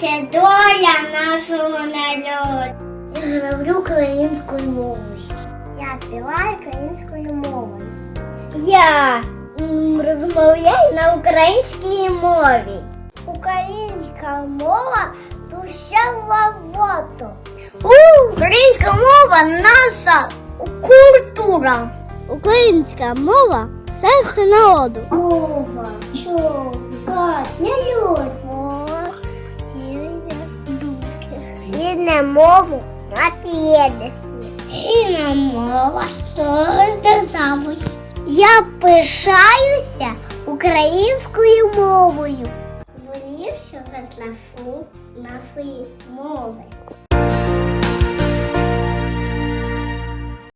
Це доля нашого народу. Я говорю українською мовою. Я співаю українською мовою. Я розмовляю на українській мові. Українська мова душа воду. Українська мова наша культура. Українська мова серце народу. Мова. Чого? Рідна мову ответственность. Рідна мова з державою. Я пишаюся українською мовою. Волівся затлафу нашої мови.